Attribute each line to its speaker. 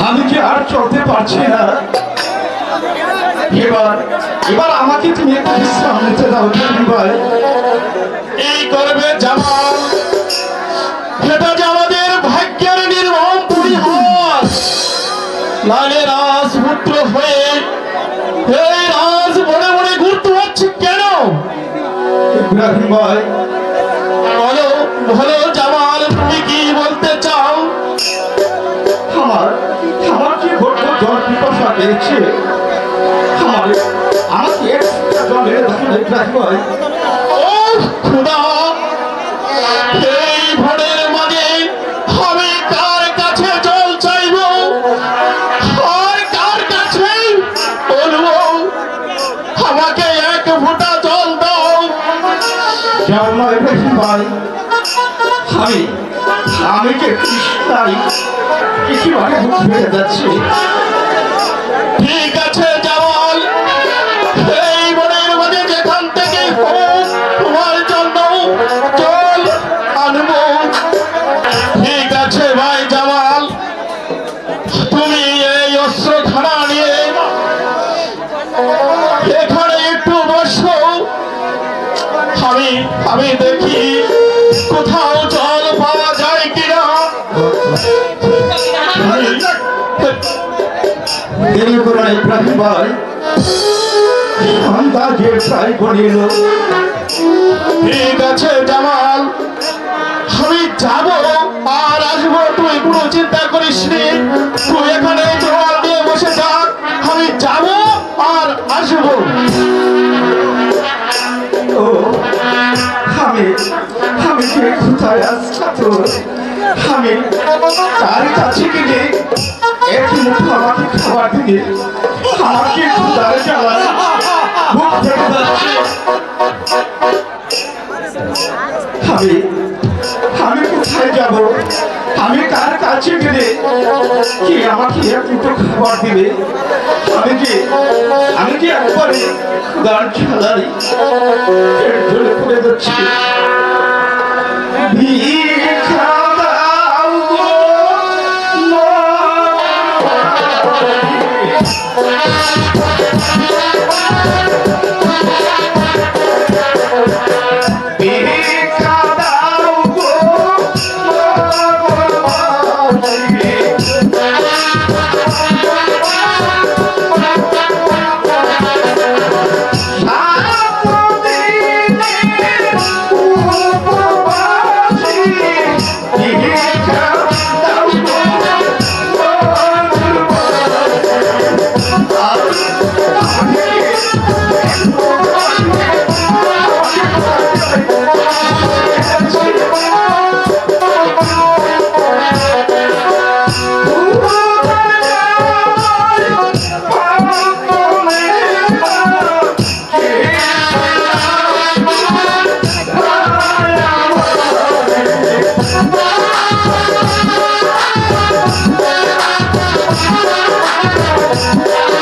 Speaker 1: আমি কি আর চলতে পারছি না? এবার এবার আমাকে তুমি একটু বিশ্রাম নিতে দাও ভাই
Speaker 2: এই করবে জামাল এটা যে আমাদের ভাগ্যের নির্মম পরিহাস। নালে রাজপুত্র হয়ে এই রাজ ঘুরতে হচ্ছে কেন?
Speaker 1: ইব্রাহিম ভাই
Speaker 2: বলো বলো জামাল
Speaker 1: পেয়েছে আমার আমাকে জল না, ইব্রাহিম ভাই
Speaker 2: ও খুদা! এই ভোরের মাঝে আমি কার কাছে জল চাইব? আর কার কাছে বলব? আমাকে এক ফোঁটা জল দাও।
Speaker 1: না ইব্রাহিম আমি আমি যে তৃষ্ণাই একেবারে বুক ভেঙে যাচ্ছে।
Speaker 2: এখানে একটু বসো। আমি আমি দেখি কোথাও জল পাওয়া যায় কিনা।
Speaker 1: দেরি করো ইব্রাহিম ভাই সন্ধ্যা প্রায় গড়িল।
Speaker 2: ঠিক আছে জামাল আমি যাব আর আসব। তুই কোনো চিন্তা করিস নি তুই আমি
Speaker 1: কোথায় আসছা তো আমি তার কাছে গিয়ে এক মুঠো আমাকে খাবার দিলে আমাকে ক্ষুধার জ্বালায় বুক ফেটে যাচ্ছে। আমি আমি কোথায় যাব? আমি কার কাছে গেলে কি আমাকে এক মুঠো খাবার দিবে? আমি কি আমি কি একবারে জ্বালাই পেট পড়ে যাচ্ছি? ভিক্ষা Yeah.